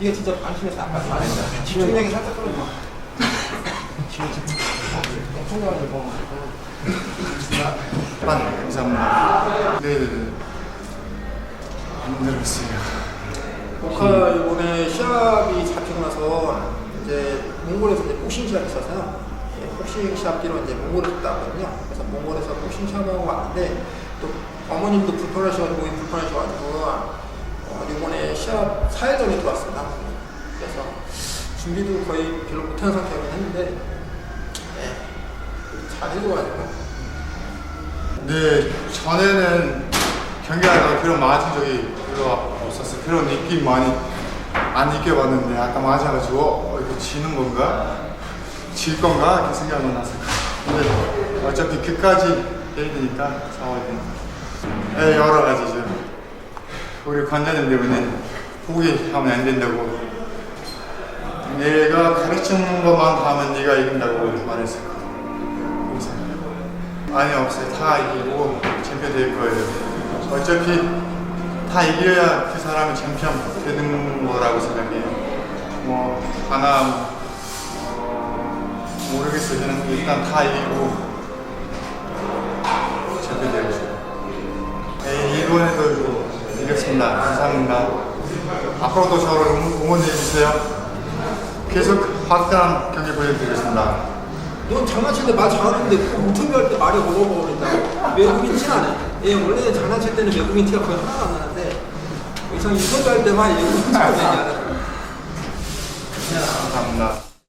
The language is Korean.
이게 진짜 안심해서 아까 말했잖아. 집중력이 살짝 떨어져. 엄청 나가지고. 반 감사합니다. 네네네. 안 들었어요. 보카 이번에 시합이 잡히고 나서 이제 몽골에서 이제 복싱 시합이 있어서요. 예, 복싱 시합 뛰러 이제 몽골에 갔다 왔거든요. 그래서 몽골에서 복싱 시합하고 왔는데 또 어머님도 불편하셔가지고 불편하셔가지고 준비도 거의 별로 못한 상태긴 했는데 예, 잘 해줘가지고 네, 전에는 경기하다가 그런 맞은 적이 별로 없었어요. 그런 느낌 많이 안 느껴봤는데 아까 맞아가지고 어, 이거 지는 건가? 질 건가? 이렇게 생각이 났어요. 근데 어차피 끝까지 되니까 싸워야. 네, 여러 가지죠. 우리 관장님 때문에 포기하면 안 된다고. 내가 가르치는 것만 하면 네가 이긴다고 말했어요. 그래서 아니 없어요. 다 이기고 챔피언 될 거예요. 어차피 다 이겨야 그 사람이 챔피언 되는 거라고 생각해요. 뭐 하나 모르겠어요. 저는 일단 다 이기고 챔피언 되고 싶어요. 네, 이번에도 이겼습니다. 감사합니다. 앞으로도 저를 응- 응원해 주세요. 계속 확실한 경기 보여드리겠습니다. 넌때말 잘하는데 그 인터뷰 할 때 말이 어려워버린다. 외국인 티 나네. 얘 원래 장난칠 때는 외국인 티가 거의 하나도 안 나는데 이상 인터뷰 할 때만 외국인 티가 내냐는. 감사합니다.